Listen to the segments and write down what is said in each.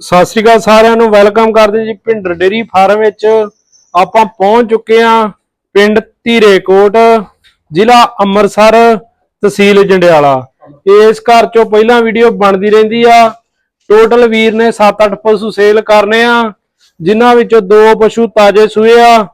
ਸਤਿ ਸ਼੍ਰੀ ਅਕਾਲ ਸਾਰਿਆਂ ਨੂੰ, ਵੈਲਕਮ ਕਰਦੇ ਜੀ ਭਿੰਡਰ ਡੇਰੀ ਫਾਰਮ ਵਿੱਚ। ਆਪਾਂ ਪਹੁੰਚ ਚੁੱਕੇ ਆ ਪਿੰਡ ਧੀਰੇਕੋਟ, ਜ਼ਿਲ੍ਹਾ ਅੰਮ੍ਰਿਤਸਰ ਤਹਿਸੀਲ ਜੰਡਿਆਲਾ। ਇਸ ਘਰ ਚੋਂ ਪਹਿਲਾਂ ਵੀਡੀਓ ਬਣਦੀ ਰਹਿੰਦੀ ਆ। ਟੋਟਲ ਵੀਰ ਨੇ 7-8 ਪਸ਼ੂ ਸੇਲ ਕਰਨੇ ਆ, ਜਿਨ੍ਹਾਂ ਵਿੱਚੋਂ ਦੋ ਪਸ਼ੂ ਤਾਜੇ ਸੂਏ ਆ,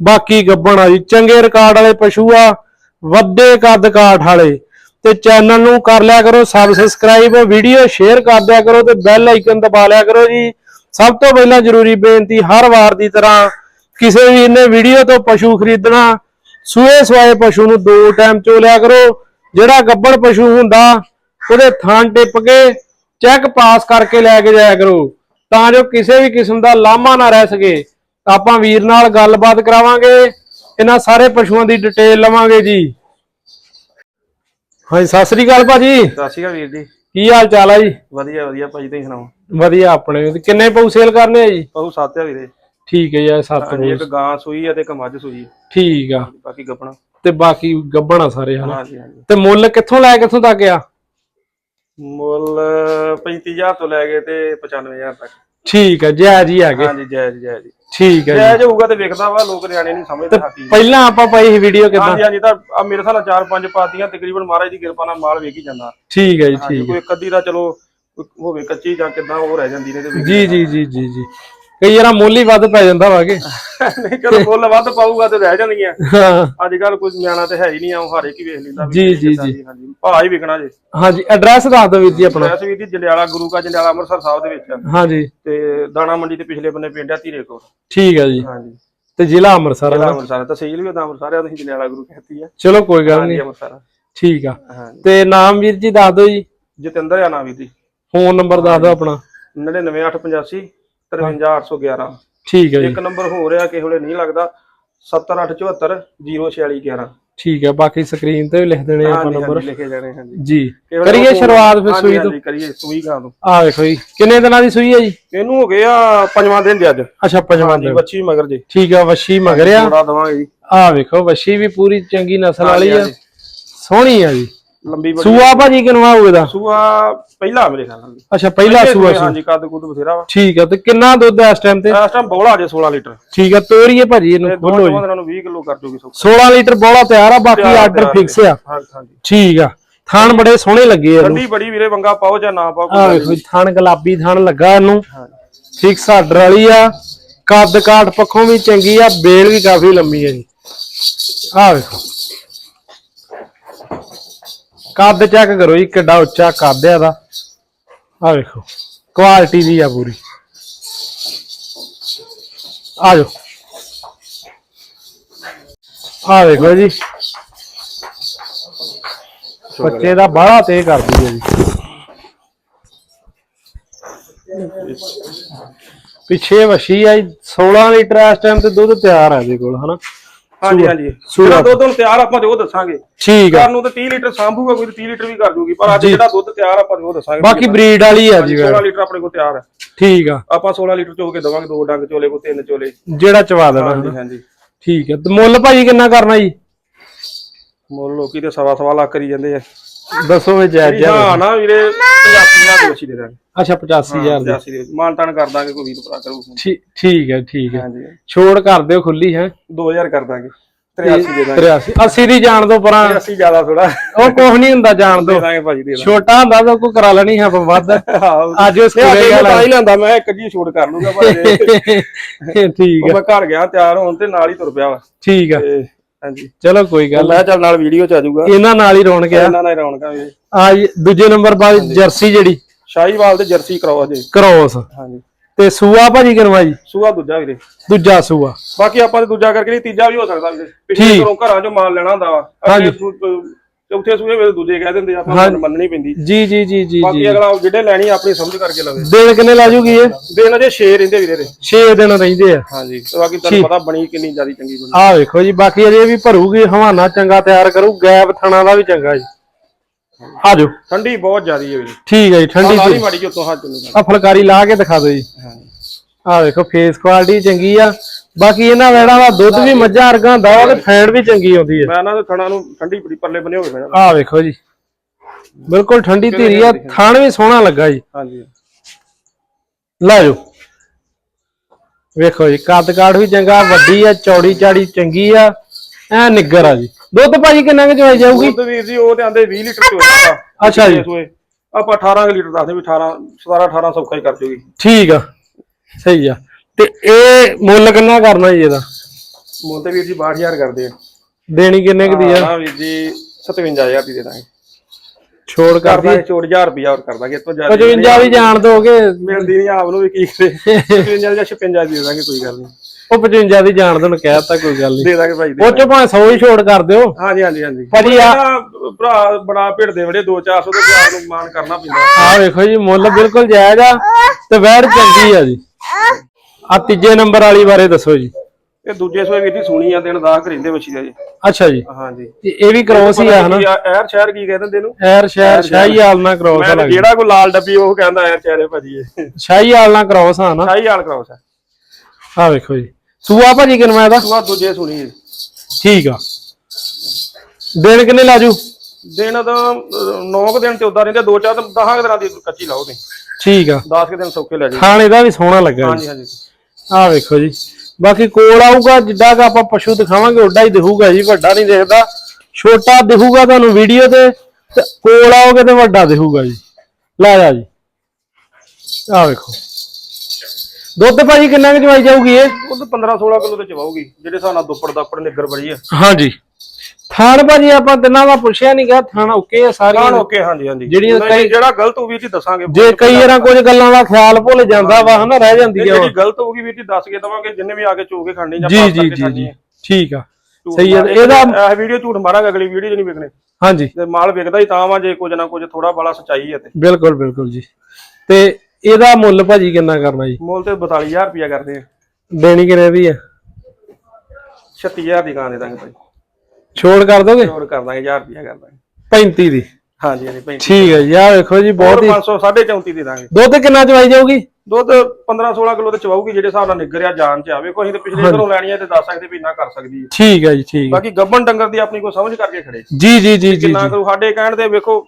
ਬਾਕੀ ਗੱਬਣ ਆ ਜੀ। ਚੰਗੇ ਰਿਕਾਰਡ ਵਾਲੇ ਪਸ਼ੂ ਆ, ਵੱਡੇ ਕੱਦ ਕਾਠ ਵਾਲੇ। ਤੇ ਚੈਨਲ ਨੂੰ ਕਰ ਲਿਆ ਕਰੋ ਸਬਸਕ੍ਰਾਈਬ ਵੀਡੀਓ ਸ਼ੇਅਰ ਕਰ ਦਿਆ ਕਰੋ ਤੇ ਬੈਲ ਆਈਕਨ ਦਬਾ ਲਿਆ ਕਰੋ ਜੀ। ਸਭ ਤੋਂ ਪਹਿਲਾਂ ਜ਼ਰੂਰੀ ਬੇਨਤੀ ਹਰ ਵਾਰ ਦੀ ਤਰ੍ਹਾਂ ਕਿਸੇ ਵੀਰ ਨੇ ਵੀਡੀਓ ਤੋਂ ਪਸ਼ੂ ਖਰੀਦਣਾ, ਸੂਏ ਸਵਾਏ ਪਸ਼ੂ ਨੂੰ ਦੋ ਟਾਈਮ ਚੋਲਿਆ ਕਰੋ। ਜਿਹੜਾ ਗੱਬੜ ਪਸ਼ੂ ਹੁੰਦਾ, ਉਹਦੇ ਥਾਂ ਟਿੱਪ ਕੇ ਚੈੱਕ ਪਾਸ ਕਰਕੇ ਲੈ ਕੇ ਜਾਇਆ ਕਰੋ। ਤਾਂ ਜੋ ਕਿਸੇ ਵੀ ਕਿਸਮ ਦਾ ਲਾਮਾ ਨਾ ਰਹਿ ਸਕੇ। ਆਪਾਂ ਵੀਰ ਨਾਲ ਗੱਲਬਾਤ ਕਰਾਵਾਂਗੇ। ਇਹਨਾਂ ਸਾਰੇ ਪਸ਼ੂਆਂ ਦੀ ਡਿਟੇਲ ਲਵਾਂਗੇ ਜੀ। ਹਾਂਜੀ ਸਤਿ ਸ੍ਰੀ ਅਕਾਲ ਭਾਜੀ। ਸਤਿ ਸ਼੍ਰੀ ਅਕਾਲ ਵੀਰ ਜੀ। ਕੀ ਹਾਲ ਚਾਲ ਆ ਜੀ? ਵਧੀਆ ਵਧੀਆ ਭਾਜੀ ਤੁਸੀਂ ਸੁਣਾਓ? ਵਧੀਆ ਆਪਣੇ। ਕਿੰਨੇ ਪਊ ਸੇਲ ਕਰਨੇ ਆ ਜੀ? ਬਹੁ ਸੱਤ ਆ ਵੀਰੇ। ਠੀਕ ਹੈ ਜੀ ਸੱਤ ਹਾਂਜੀ ਪਊ। ਇੱਕ ਗਾਂ ਸੂਈ ਆ ਤੇ ਇੱਕ ਮੱਝ ਸੂਈ ਆ। ਠੀਕ ਆ। ਬਾਕੀ ਗੱਪਣਾ ਤੇ ਬਾਕੀ ਗੱਬਣਾ ਸਾਰੇ ਹਨਾ? ਹਾਂਜੀ ਹਾਂਜੀ। ਤੇ ਮੁੱਲ ਕਿੱਥੋਂ ਲੈ ਕਿੱਥੋਂ ਤੱਕ ਆ? ਮੁੱਲ 35000 ਤੋਂ ਲੈ ਕੇ ਤੇ 95000 ਤੱਕ। ਠੀਕ ਆ ਜੈ ਜੀ ਆ ਗਏ ਹਾਂਜੀ ਜਾਇਜ਼ ਜਾਇਜ਼ ਠੀਕ ਹੈ ਜੀ। ਜਾਇਜ਼ ਹੋਊਗਾ ਤੇ ਵਿਕਦਾ ਵਾ ਲੋਕ ਨਿਆਣੇ ਨਹੀਂ ਸਮਝਦੇ ਹਾਕੀ ਪਹਿਲਾਂ ਆਪਾਂ ਪਾਈ ਸੀ ਵੀਡੀਓ ਕਿਦਾਂ? ਹਾਂਜੀ ਹਾਂਜੀ ਤਾਂ ਮੇਰੇ ਹਿਸਾਬ ਨਾਲ ਚਾਰ ਪੰਜ ਪਾਤੀਆਂ ਤਕਰੀਬਨ ਮਹਾਰਾਜ ਦੀ ਕਿਰਪਾ ਨਾਲ ਮਾਲ ਵੇਖ ਹੀ ਜਾਂਦਾ। ਠੀਕ ਹੈ ਜੀ ਹਾਂਜੀ ਠੀਕ ਕੋਈ ਇੱਕ ਅੱਧੀ ਦਾ ਚਲੋ ਹੋਵੇ ਕੱਚੀ ਜਾਂ ਕਿਦਾਂ ਉਹ ਰਹਿ ਜਾਂਦੀ ਨੇ ਤੇ ਜੀ ਜੀ ਜੀ ਜੀ ਜੀ। ਕਈ ਵਾਰ ਮੁੱਲ ਹੀ ਵੱਧ ਪੈ ਜਾਂਦਾ ਵਾਗੇ ਨਹੀਂ ਚਲੋ ਮੁੱਲ ਵੱਧ ਪਾਊਗਾ ਤੇ ਰਹਿ ਜਾਂਦੀਆਂ ਹਾਂ। ਅੱਜ ਕੱਲ ਕੋਈ ਨਿਆਣਾ ਤੇ ਹੈ ਹੀ ਨਹੀਂ ਆ ਹਾਰੇ ਕੀ ਵੇਖ ਲੈਂਦਾ ਜੀ, ਜੀ, ਦੀ, ਹਾਂਜੀ। ਭਾਅ ਹੀ ਵਿਕਣਾ ਜੇ। ਹਾਂਜੀ ਐਡਰੈਸ ਦੱਸ ਦਿਓ ਵੀਰ ਜੀ ਆਪਣਾ। ਵੈਸੇ ਵੀ ਦੀ ਜੰਡਿਆਲਾ ਗੁਰੂ ਕਾ ਜੰਡਿਆਲਾ ਅੰਮ੍ਰਿਤਸਰ ਸਾਹਿਬ ਦੇ ਵਿੱਚ। ਹਾਂਜੀ। ਤੇ ਦਾਣਾ ਮੰਡੀ ਦੇ ਪਿਛਲੇ ਬੰਨੇ ਪਿੰਡ ਆ ਧੀਰੇ ਕੋਲ। ਠੀਕ ਹੈ ਜੀ। ਹਾਂਜੀ। ਤੇ ਜ਼ਿਲ੍ਹਾ ਅੰਮ੍ਰਿਤਸਰ ਜ਼ਿਲ੍ਹਾ। ਅੰਮ੍ਰਿਤਸਰ ਤਹਿਸੀਲ ਵੀ ਅੰਮ੍ਰਿਤਸਰ ਆ ਤੁਸੀਂ ਜੰਡਿਆਲਾ ਗੁਰੂ ਕਹਤੀ ਆ। ਚਲੋ ਕੋਈ ਗੱਲ ਨਹੀਂ। ਅੰਮ੍ਰਿਤਸਰ ਠੀਕ ਆ। ਤੇ ਨਾਮ ਵੀਰ ਜੀ ਦੱਸ ਦਿਓ ਜੀ। ਜਤਿੰਦਰ ਆ ਨਾਮ ਵੀ ਦੀ ਫੋਨ ਨੰਬਰ ਦੱਸ ਦਿਓ ਆਪਣਾ। 99885 53811 ਠੀਕ ਹੈ ਜੀ। ਇੱਕ ਨੰਬਰ ਹੋ ਰਿਹਾ ਕਿਸੇ ਵੇਲੇ ਨਹੀਂ ਲੱਗਦਾ। 7874 04611 ਠੀਕ ਹੈ ਬਾਕੀ ਸਕਰੀਨ ਤੇ ਵੀ ਲਿਖ ਦੇਣੇ ਆਪਾਂ ਹਾਂਜੀ ਨੰਬਰ ਹਾਂਜੀ ਲਿਖੇ ਜਾਣੇ ਹਾਂਜੀ। ਜੀ। ਕਿਸੇ ਵੇਲੇ ਕਰੀਏ ਉਹ- ਸ਼ੁਰੂਆਤ ਫਿਰ ਹਾਂਜੀ, ਸੂਈ ਤੋਂ? ਹਾਂਜੀ, ਕਰੀਏ ਸੂਈ ਗਾਂ ਤੋਂ। ਆ ਵੇਖੋ ਜੀ ਕਿੰਨੇ ਦਿਨਾਂ ਦੀ ਸੂਈ ਹੈ ਜੀ? ਇਹਨੂੰ ਹੋ ਗਿਆ ਪੰਜਵਾਂ ਦਿਨ ਅੱਜ। ਅੱਛਾ ਪੰਜਵਾਂ ਦਿਨ। ਬੱਚੀ ਮਗਰ ਜੀ। ਠੀਕ ਆ ਵਸ਼ੀ ਮਗਰ ਆ। ਥੋੜਾ ਦਵਾਂਗੇ ਜੀ। ਆ ਵੇਖੋ ਵਸ਼ੀ ਵੀ ਪੂਰੀ ਚੰਗੀ ਨਸਲ ਵਾਲੀ ਆ। ਸੋਹਣੀ ਆ ਜੀ। ਲੰਬੀ ਬੜੀ ਸੂਆ ਭਾਜੀ ਕਿਨਵਾ ਹੋਊਗਾ ਸੂਆ ਪਹਿਲਾ ਮੇਰੇ ਖਿਆਲ ਨਾਲ ਅੱਛਾ ਪਹਿਲਾ ਸੂਆ ਸੂ। ਹਾਂਜੀ ਕੱਦ ਕੁੱਦ ਬਥੇਰਾ ਵਾ। ਠੀਕ ਆ ਤੇ ਕਿੰਨਾ ਦੁੱਧ ਹੈ ਇਸ ਟਾਈਮ ਤੇ? ਇਸ ਟਾਈਮ ਬੋਲਾ ਜੇ 16 ਲੀਟਰ। ਠੀਕ ਆ ਤੋਰੀਏ ਭਾਜੀ ਇਹਨੂੰ ਖੋਲੋ ਜੀ। ਨੂੰ 20 ਕਿਲੋ ਕਰ ਜੂਗੀ ਸੁੱਕ 16 ਲੀਟਰ ਬੋਲਾ ਤਿਆਰ ਆ ਬਾਕੀ ਆਰਡਰ ਫਿਕਸ ਆ। ਹਾਂਜੀ ਠੀਕ ਆ ਥਣ ਬੜੇ ਸੋਹਣੇ ਲੱਗੇ ਇਹਨੂੰ। ਠੰਡੀ ਬੜੀ ਵੀਰੇ ਵੰਗਾ ਪਾਓ ਜਾਂ ਨਾ ਪਾਓ ਆ ਵੇਖੋ ਥਣ ਗੁਲਾਬੀ ਥਣ ਲੱਗਾ ਇਹਨੂੰ। ਹਾਂਜੀ। ਫਿਕਸ ਆਰਡਰ ਵਾਲੀ ਆ। ਕੱਦ ਕਾਠ ਪੱਖੋਂ ਵੀ ਚੰਗੀ ਆ ਬੇਲ ਵੀ ਕਾਫੀ ਲੰਮੀ ਹੈ ਜੀ। ਆ ਵੇਖੋ। ਕੱਦ ਚੈੱਕ ਕਰੋ ਜੀ ਕਿੱਡਾ ਉੱਚਾ ਕੱਦ ਆ ਦਾ ਆ ਵੇਖੋ ਕੁਆਲਿਟੀ ਦੀ ਆ ਪੂਰੀ। ਆ ਜਾਓ। ਆ ਵੇਖੋ ਜੀ। ਬੱਚੇ ਦਾ ਬਾਹਲਾ ਤੇ ਕਰਦੀ ਹੈ ਜੀ। ਪਿੱਛੇ ਵਸ਼ੀ ਆ ਜੀ, 16 ਲੀਟਰ ਇਸ ਟਾਈਮ ਤੇ ਦੁੱਧ ਤਿਆਰ ਆ ਜੀ ਕੋਲ ਹਨਾ। ਹਾਂਜੀ ਹਾਂਜੀ। ਜਿਹੜਾ ਦੁੱਧ ਹੁਣ ਤਿਆਰ ਆਪਾਂ ਜੋ ਦੱਸਾਂਗੇ। ਠੀਕ ਆ। ਘਰ ਨੂੰ ਤਾਂ 30 ਲੀਟਰ ਸਾਂਭੂਗਾ ਕੋਈ ਤਾਂ 30 ਲੀਟਰ ਵੀ ਕਰ ਜੂਗੀ ਪਰ ਅੱਜ ਜਿਹੜਾ ਦੁੱਧ ਤਿਆਰ ਆਪਾਂ ਜੋ ਦੱਸਾਂਗੇ। ਬਾਕੀ ਬਰੀਡ ਵਾਲੀ ਆ ਜੀ 16 ਲੀਟਰ ਆਪਣੇ ਕੋਲ ਤਿਆਰ ਹੈ ਠੀਕ ਆ। ਆਪਾਂ 16 ਲੀਟਰ ਚੋ ਕੇ ਦਵਾਂਗੇ ਦੋ ਡੰਗ ਚੋਲੇ ਕੋ ਤਿੰਨ ਚੋਲੇ। ਜਿਹੜਾ ਚਵਾ ਦੇਣਾ। ਹਾਂਜੀ। ਹਾਂਜੀ। ਠੀਕ ਆ। ਤੇ ਮੁੱਲ ਭਾਜੀ ਕਿੰਨਾ ਕਰਨਾ ਜੀ? ਮੁੱਲ ਲੋਕੀ ਤੇ ਸਵਾ ਸਵਾ ਲੱਖ ਕਰੀ ਜਾਂਦੇ ਆ। ਦੱਸੋ ਵਿੱਚ ਜਾਇਜ਼ ਜਿਹਾ। ਹਾਂ ਨਾ ਵੀਰੇ 85000 ਦੀ ਬੱਚੀ ਦੇ ਦਾਂਗੇ ਅੱਛਾ 85000 ਦੀ। 85 ਦੇ। ਮਾਨਤਾਨ ਕਰ ਦਾਂਗੇ ਕੋਈ ਵੀਰ ਭਰਾ ਕਰੂ ਠੀਕ ਹੈ ਠੀਕ ਹੈ। ਹਾਂਜੀ। ਛੋੜ ਕਰ ਦਿਓ ਖੁੱਲੀ ਹੈ। 2000 ਕਰ ਦਾਂਗੇ। 83 ਦੇ ਦਾਂਗੇ। 83 80 ਦੀ ਜਾਣ ਦੋ ਪਰਾਂ। 80 ਜ਼ਿਆਦਾ ਥੋੜਾ ਉਹ ਕੁਝ ਨਹੀਂ ਹੁੰਦਾ ਜਾਣ ਦੋ। ਛੋਟਾ ਹੁੰਦਾ ਤਾਂ ਕੋਈ ਕਰਾ ਲੈਣੀ ਹੈ ਵੱਧ। ਅੱਜ ਉਹ ਸਕੂਲੇ ਗੱਲ ਤਾਂ ਹੀ ਲੈਂਦਾ ਮੈਂ ਇੱਕ ਜੀ ਛੋਟ ਕਰ ਲੂੰਗਾ ਪਰ ਜੇ- ਠੀਕ ਹੈ। ਮੈਂ ਘਰ ਗਿਆ ਤਿਆਰ ਹੋਣ ਤੇ ਨਾਲ ਹੀ ਤੁਰ ਪਿਆ ਵਾ। ਠੀਕ ਹੈ। ਹਾਂਜੀ। ਚਲੋ ਕੋਈ ਗੱਲ ਮੈਂ ਚੱਲ ਨਾਲ ਵੀਡੀਓ ਚ ਆ ਜਾਊਗਾ। ਇਹਨਾਂ ਨਾਲ ਹੀ ਰੌਣਕ ਆ। ਇਹਨਾਂ ਨਾਲ ਹੀ ਰੌਣਕਾਂ ਵੀ ਆ ਜੀ, ਦੂਜੇ ਨੰਬਰ ਬਾਅਦ ਜਰਸੀ ਜਿਹੜੀ। ਸ਼ਾਹੀਵਾਲ ਤੇ ਜਰਸੀ ਕਰਾਓ ਜੀ ਕ੍ਰੋਸ ਹਾਂਜੀ। ਤੇ ਸੂਆ ਭਾਜੀ ਕਿਨਵਾ ਜੀ। ਸੂਆ ਦੂਜਾ ਵੀਰੇ। ਦੂਜਾ ਸੂਆ। ਬਾਕੀ ਆਪਾਂ ਤੇ ਦੂਜਾ ਕਰਕੇ ਨਹੀਂ ਤੀਜਾ ਵੀ ਹੋ ਸਕਦਾ ਵੀਰੇ। ਪਿਛਲੇ ਠੀਕ। ਘਰੋਂ ਘਰਾਂ ਚੋਂ ਮਾਲ ਲੈਣਾ ਹੁੰਦਾ ਵਾ। ਸੂ- ਚੌਥੇ ਸੂਏ ਵੇਲੇ ਦੂਜੇ ਕਹਿ ਦਿੰਦੇ ਆਪਾਂ ਨੂੰ ਮੰਨਣੀ ਪੈਂਦੀ। ਜੀ ਜੀ ਜੀ ਜੀ ਬਾਕੀ ਜੀ। ਅਗਲਾ ਜਿਹੜੇ ਲੈਣੀ ਆਪਣੀ ਸਮਝ ਕਰਕੇ ਲਵੇ। ਦਿਨ ਕਿੰਨੇ ਲਾ ਜੂਗੀ ਇਹ? ਦਿਨ ਅਜੇ 6 ਰਹਿੰਦੇ ਵੀਰੇ ਦੇ। 6 ਦਿਨ ਰਹਿੰਦੇ ਆ। ਹਾਂਜੀ ਤੇ ਬਾਕੀ ਤੁਹਾਨੂੰ ਪਤਾ ਬਣੀ ਕਿੰਨੀ ਜਿਆਦੀ ਚੰਗੀ ਬਣੀ। ਆ ਵੇਖੋ ਜੀ ਬਾਕੀ ਅਜੇ ਵੀ ਭਰੂਗੀ ਹਵਾਨਾ ਚੰਗਾ ਤਿਆਰ ਕਰੂ ਗੈਪ ਥਣਾ ਦਾ ਵੀ ਚੰਗਾ ਜੀ। ਆ ਜਾਓ। ਠੰਡੀ ਬਹੁਤ ਜਿਆਦੀ ਹੈ ਵੀਰੇ। ਠੀਕ ਹੈ ਜੀ ਠੰਡੀ ਲਾਲੀ ਮਾੜੀ ਜੀ ਉੱਤੋਂ ਹੱਥ ਨੂੰ ਆ ਫਲਕਾਰੀ ਲਾ ਕੇ ਦਿਖਾ ਦਿਓ ਜੀ। ਹਾਂ ਆ ਵੇਖੋ ਫੇਸ ਕੁਆਲਿਟੀ ਚੰਗੀ ਆ। ਬਾਕੀ ਇਹਨਾਂ ਵੇੜਾਂ ਦਾ ਦੁੱਧ ਵੀ ਮੱਝਾਂ ਵਰਗਾ ਹੁੰਦਾ ਵਾ ਤੇ ਫੈਂਟ ਵੀ ਚੰਗੀ ਆਉਂਦੀ ਹੈ। ਮੈਂ ਨਾ ਥਣਾ ਨੂੰ ਠੰਡੀ ਬੜੀ ਪਰਲੇ ਬਨੇ ਹੋਵੇ ਮੇਰਾ ਆ ਵੇਖੋ ਜੀ। ਬਿਲਕੁਲ ਠੰਡੀ ਧੀਰੀ ਆ ਥਣ ਵੀ ਸੋਹਣਾ ਲੱਗਾ ਜੀ। ਹਾਂਜੀ। ਲੈ ਵੇਖੋ ਜੀ ਕੱਦ ਕਾਠ ਵੀ ਚੰਗਾ ਵੱਡੀ ਆ ਚੌੜੀ ਚਾੜੀ ਚੰਗੀ ਆ। ਐ ਨਿੱਗਰ ਆ ਜੀ। ਦੁੱਧ ਭਾਜੀ ਕਿੰਨਾ ਕੁ ਚਵਾਈ ਜਾਊਗੀ? ਦੁੱਧ ਵੀਰ ਜੀ ਉਹ ਤੇ ਆਂਦੇ 20 ਲੀਟਰ ਚੋਦਾ ਅੱਛਾ ਜੀ। ਆਪਾਂ 18 ਕੁ ਲੀਟਰ ਦੱਸਦੇ ਵੀ 18 17 18 ਸੌਖਾ ਹੀ ਕਰ ਜੂਗੀ। ਠੀਕ ਆ। ਸਹੀ ਆ। ਤੇ ਇਹ ਮੁੱਲ ਕਿੰਨਾ ਕਰਨਾ ਜੀ ਇਹਦਾ? ਮੁੱਲ ਤੇ ਵੀਰ ਜੀ 62000 ਕਰਦੇ ਆ। ਦੇਣੀ ਕਿੰਨੇ ਕੁ ਦੀ ਆ? ਹਾਂ ਵੀਰ ਜੀ 57000 ਦੀ ਦੇ ਦਾਂਗੇ। ਛੋੜ ਕਰ ਕਰਦੀ ਦਾਂਗੇ ਛੋੜ 1000 ਰੁਪਿਆ ਹੋਰ ਕਰ ਦਾਂਗੇ ਇਸ ਤੋਂ ਜ਼ਿਆਦਾ 55 ਵੀ ਜਾਣ ਦੋਗੇ। ਮਿਲਦੀ ਨਹੀਂ ਆਪ ਨੂੰ ਵੀ ਕੀ ਕਰੇ 55 ਜਾਂ 56 ਦੀ ਦੇ ਦਾਂਗੇ ਕੋਈ ਗੱਲ ਨਹੀਂ। ਉਹ 55 ਦੀ ਜਾਣ ਦੋ ਕਹਿਤਾ ਕੋਈ ਗੱਲ ਨਹੀਂ। ਦੇ ਦਾਂਗੇ ਭਾਈ ਦੇ ਉਹ ਚੋਂ ਭਾਵੇਂ 100 ਹੀ ਛੋੜ ਕਰ ਦਿਓ। ਹਾਂਜੀ ਹਾਂਜੀ ਹਾਂਜੀ। ਭਾਜੀ ਆ- ਭਰਾ ਬੜਾ ਭਿੜਦੇ ਬੜੇ 2-400 ਦੇ ਪਿਆਰ ਨੂੰ ਮਾਨ ਕਰਨਾ ਪੈਂਦਾ। ਆ ਵੇਖੋ ਜੀ ਮੁੱਲ ਬਿਲਕੁਲ ਜਾਇਜ਼ ਆ ਤੇ ਵੈੜ ਚੰਗੀ ਆ ਜੀ। ਆ ਤੀਜੇ ਨੰਬਰ ਵਾਲੀ ਬਾਰੇ ਦੱਸੋ ਜੀ। ਇਹ ਦੂਜੇ ਸੋਏ ਵੀਰ ਜੀ ਸੁਣੀ ਆ ਦਿਨ ਦਾ ਕਰਿੰਦੇ ਬੱਚੀ ਦਾ। ਜੀ ਅੱਛਾ ਜੀ। ਹਾਂਜੀ। ਤੇ ਇਹ ਵੀ ਕ੍ਰੋਸ ਹੀ ਆ ਹਨਾ? ਐਰ ਸ਼ਹਿਰ ਕੀ ਕਹਿੰਦੇ ਨੇ ਇਹਨੂੰ? ਐਰ ਸ਼ਹਿਰ ਸ਼ਾਹੀ ਹਾਲ ਨਾਲ ਕ੍ਰੋਸ ਆ ਜਿਹੜਾ ਕੋਈ ਲਾਲ ਡੱਬੀ ਉਹ ਕਹਿੰਦਾ ਐਰ ਸ਼ਹਿਰੇ ਭਾਜੀ ਇਹ। ਸ਼ਾਹੀ ਹਾਲ ਨਾਲ ਕ੍ਰੋਸ ਆ ਨਾ ਸ਼ਾਹੀ ਹਾਲ ਕਰਾਉਸ ਹੈ ਆ ਵੇਖੋ ਜੀ। ਸੂਆ ਭਾਜੀ ਕਿਨਵਾ ਇਹਦਾ? ਤੂੰ ਆ ਦੂਜੇ ਸੁਣੀ ਜੀ। ਠੀਕ ਆ। ਦਿਨ ਕਿੰਨੇ ਲਾਜੂ? ਦਿਨ ਤਾਂ 9 ਕੁ ਦਿਨ ਚੌਦਾ ਰਹਿੰਦੇ ਦੋ ਚਾਰ ਤਾਂ 10 ਦਿਨਾਂ ਦੀ ਕੱਚੀ ਲਾਓ ਠੀਕ ਆ। 10 ਕੁ ਦਿਨ ਸੌਕੇ ਲੈ ਜੀ ਖਾਣ ਇਹਦਾ ਵੀ ਸੋਹਣਾ ਲੱਗਾ ਹਾਂਜੀ ਹਾਂਜੀ। ਆ ਵੇਖੋ ਜੀ। ਬਾਕੀ ਕੋਲ ਆਊਗਾ ਜਿੱਦਾਂ ਕਿ ਆਪਾਂ ਪਸ਼ੂ ਦਿਖਾਵਾਂਗੇ ਓਡਾ ਹੀ ਦਿਖੂਗਾ ਜੀ ਵੱਡਾ ਨਹੀਂ ਦਿਖਦਾ। ਛੋਟਾ ਦਿਖੂਗਾ ਤੁਹਾਨੂੰ ਵੀਡੀਓ ਤੇ ਕੋਲ ਆਓਗੇ ਤੇ ਵੱਡਾ ਦਿਖੂਗਾ ਜੀ। ਲੈ ਜਾ ਜੀ। ਆ ਵੇਖੋ। ਦੁੱਧ ਭਾਜੀ ਕਿੰਨਾ ਕੁ ਚਵਾਈ ਜਾਊਗੀ ਇਹ? ਤਾਂ 15 16 ਕਿਲੋ ਤੇ ਚਵਾਉਗੀ ਜਿਹੜੇ ਹਿਸਾਬ ਨਾਲ ਦੁੱਪੜ ਦਾਪੜ ਨਿੱਗਰ ਬੜੀ ਆ। ਹਾਂਜੀ। ਥਾਣ ਭਾਜੀ ਆਪਾਂ ਤਿੰਨਾਂ ਦਾ ਪੁੱਛਿਆ ਨਹੀਂ ਗਿਆ ਥਾਣ ਓਕੇ ਆ ਸਾਰੀਆਂ ਓਕੇ ਹਾਂਜੀ ਹਾਂਜੀ। ਜਿਹੜੀਆਂ ਨਹੀਂ, ਕਈ- ਜਿਹੜਾ ਗਲਤ ਹੋਊਗੀ ਜੀ ਦੱਸਾਂਗੇ। ਜੇ ਕਈ ਵਾਰਾਂ ਕੁਝ ਗੱਲਾਂ ਦਾ ਖਿਆਲ ਭੁੱਲ ਜਾਂਦਾ ਵਾ ਹਨਾ ਰਹਿ ਜਾਂਦੀ ਆ ਜਿਹੜੀ ਗਲਤ ਹੋਊਗੀ ਵੀਰ ਜੀ ਦੱਸ ਕੇ ਦਵਾਂਗੇ ਜਿੰਨੇ ਵੀ ਆ ਕੇ ਚੋ ਕੇ ਖਾਣੀ ਜਾਂ ਜੀ ਪਾਸ ਜੀ ਕਰਕੇ ਜੀ ਜੀ। ਠੀਕ ਆ। ਸਹੀ ਮਾਰ- ਇਹਦਾ ਇਹ ਵੀਡੀਓ ਝੂਠ ਮਾਰਾਂਗੇ ਅਗਲੀ ਵੀਡੀਓ 'ਚ ਨਹੀਂ ਵਿਕਣੇ। ਹਾਂਜੀ। ਤੇ ਮਾਲ ਵਿਕਦਾ ਹੀ ਤਾਂ ਵਾ ਜੇ ਕੁਝ ਨਾ ਕੁਝ ਥੋੜਾ ਬਾਲਾ ਸਚਾਈ ਹੈ ਤੇ। ਬਿਲਕੁਲ ਬਿਲਕੁਲ ਜੀ। ਤੇ ਇਹਦਾ ਮੁੱਲ ਭਾਜੀ ਕਿੰਨਾ ਕਰਨਾ ਜੀ? ਮੁੱਲ ਤੇ 42000 ਰੁਪਇਆ ਕਰਦੇ ਆ। ਦੇਣੀ ਕਿੰਨੇ ਦੀ ਆ? 36000 ਦੀ ਕਾਂ ਦੇ ਦਾਂਗੇ ਭਾਈ। ਛੋੜ ਕਰ ਦੋਗੇ? ਹੋਰ ਕਰ ਦਾਂਗੇ 1000 ਰੁਪਇਆ ਕਰ ਦਾਂਗੇ। 35 ਦੀ? ਹਾਂਜੀ ਹਾਂਜੀ ਠੀਕ ਹੈ ਜੀ ਆ ਵੇਖੋ ਜੀ ਬਹੁਤ ਹੀ 500 34.5 ਦੇ ਦਾਂਗੇ। ਦੁੱਧ ਕਿੰਨਾ ਚਵਾਈ ਜਾਊਗੀ? ਦੁੱਧ 15 16 ਕਿਲੋ ਤੇ ਚਵਾਉਗੀ ਜਿਹੜੇ ਹਿਸਾਬ ਨਾਲ ਨਿਗਰਿਆ ਜਾਨ ਚ ਆਵੇ ਕੋਈ ਅਸੀਂ ਤੇ ਪਿਛਲੇ ਘਰੋਂ ਲੈਣੀ ਹੈ ਤੇ ਦੱਸ ਸਕਦੇ ਵੀ ਇੰਨਾ ਕਰ ਸਕਦੀ ਹੈ ਠੀਕ ਹੈ ਜੀ ਠੀਕ ਹੈ। ਬਾਕੀ ਗੱਬਨ ਡੰਗਰ ਦੀ ਆਪਣੀ ਕੋਈ ਸਮਝ ਕਰਕੇ ਖੜੇ। ਜੀ ਜੀ ਜੀ ਜੀ ਨਾ ਕਰੂ ਸਾਡੇ ਕਹਿਣ ਦੇ ਵੇਖੋ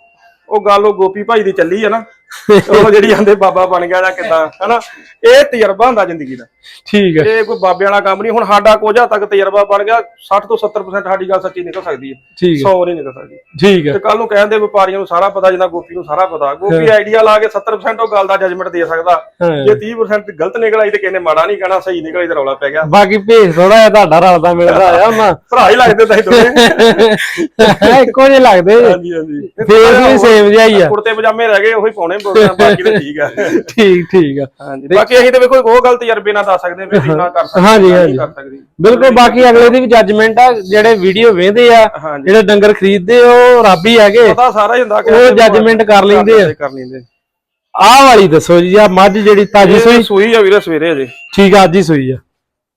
ਉਹ ਗੱਲ ਉਹ ਗੋਪੀ ਭਾਈ ਦੀ ਚੱਲੀ ਹੈ ਨਾ। ਉਹ ਜਿਹੜੀ ਆਂਦੇ ਬਾਬਾ ਬਣ ਗਿਆ ਜਾਂ ਕਿਦਾਂ ਹਨਾ? ਇਹ ਤਜਰਬਾ ਹੁੰਦਾ ਜ਼ਿੰਦਗੀ ਦਾ। ਠੀਕ ਹੈ। ਇਹ ਕੋਈ ਬਾਬੇ ਵਾਲਾ ਕੰਮ ਨਹੀਂ ਹੁਣ ਸਾਡਾ ਕੁਝ ਤੱਕ ਤਜਰਬਾ ਬਣ ਗਿਆ 60 ਤੋਂ 70% ਸਾਡੀ ਗੱਲ ਸੱਚੀ ਨਿਕਲ ਸਕਦੀ ਹੈ। ਠੀਕ ਹੈ। 100 ਨਹੀਂ ਨਿਕਲ ਸਕਦੀ। ਠੀਕ ਹੈ। ਤੇ ਕੱਲ ਨੂੰ ਕਹਿੰਦੇ ਵਪਾਰੀਆਂ ਨੂੰ ਸਾਰਾ ਪਤਾ ਜਿੰਨਾ ਗੋਪੀ ਨੂੰ ਸਾਰਾ ਪਤਾ। ਗੋਪੀ ਆਈਡੀਆ ਲਾ ਕੇ 70% ਉਹ ਗੱਲ ਦਾ ਜੱਜਮੈਂਟ ਦੇ ਸਕਦਾ। ਜੇ 30% ਗਲਤ ਨਿਕਲ ਆਈ ਤੇ ਕਿਸੇ ਨੇ ਮਾੜਾ ਨਹੀਂ ਕਹਿਣਾ ਸਹੀ ਨਿਕਲ ਆਈ ਤੇ ਰੌਲਾ ਪੈ ਗਿਆ। ਬਾਕੀ ਭੇਸ ਥੋੜਾ ਜਿਹਾ ਤੁਹਾਡਾ ਰਲਦਾ ਮਿਲਦਾ ਆ ਉਹਨਾਂ। ਭਰਾ ਹੀ ਲੱਗਦੇ ਤਾਂ ਦੋਵੇਂ। ਇੱਕੋ ਜਿਹੇ ਲੱਗਦੇ ਹਾਂਜੀ ਹਾਂਜੀ। ਫੇਸ ਵੀ ਸੇਮ ਜਿਹਾ ਹੀ ਆ। ਕੁੜਤੇ ਪਜਾਮੇ ਰਹਿ ਗਏ ਉਹੀ ਪਾਉਣੇ ਪਾਉਣੇ ਆ, ਬਾਕੀ ਤਾਂ ਠੀਕ ਆ। ਠੀਕ ਠੀਕ ਆ। ਹਾਂਜੀ ਬਾਕੀ ਅਸੀਂ ਤੇ ਵੇਖੋ ਉਹ ਗਲਤ ਤਜਰਬੇ ਨਾਲ ਦੱਸ ਸਕਦੇ ਵੀ ਨਾ ਕਰ ਸਕਦੇ ਹਾਂਜੀ, ਹਾਂਜੀ। ਬਿਲਕੁਲ ਬਾਕੀ ਅਗਲੇ ਦੀ ਵੀ ਜੱਜਮੈਂਟ ਆ ਜਿਹੜੇ ਵੀਡੀਓ ਵੇਖਦੇ ਆ ਜਿਹੜੇ ਡੰਗਰ ਖਰੀਦਦੇ ਉਹ ਰੱਬ ਹੀ ਹੈਗੇ। ਪਤਾ ਸਾਰਾ ਹੀ ਹੁੰਦਾ ਕਿ ਉਹ judgment ਕਰ ਲੈਂਦੇ ਆ। ਕਰ ਲੈਂਦੇ ਆਹ ਵਾਲੀ ਦੱਸੋ ਜੀ ਆ ਮੱਝ ਜਿਹੜੀ ਤਾਜੀ ਸੂਈ। ਸੂਈ ਆ ਵੀਰੇ ਸਵੇਰੇ ਅਜੇ ਠੀਕ ਆ ਅੱਜ ਹੀ ਸੂਈ ਆ।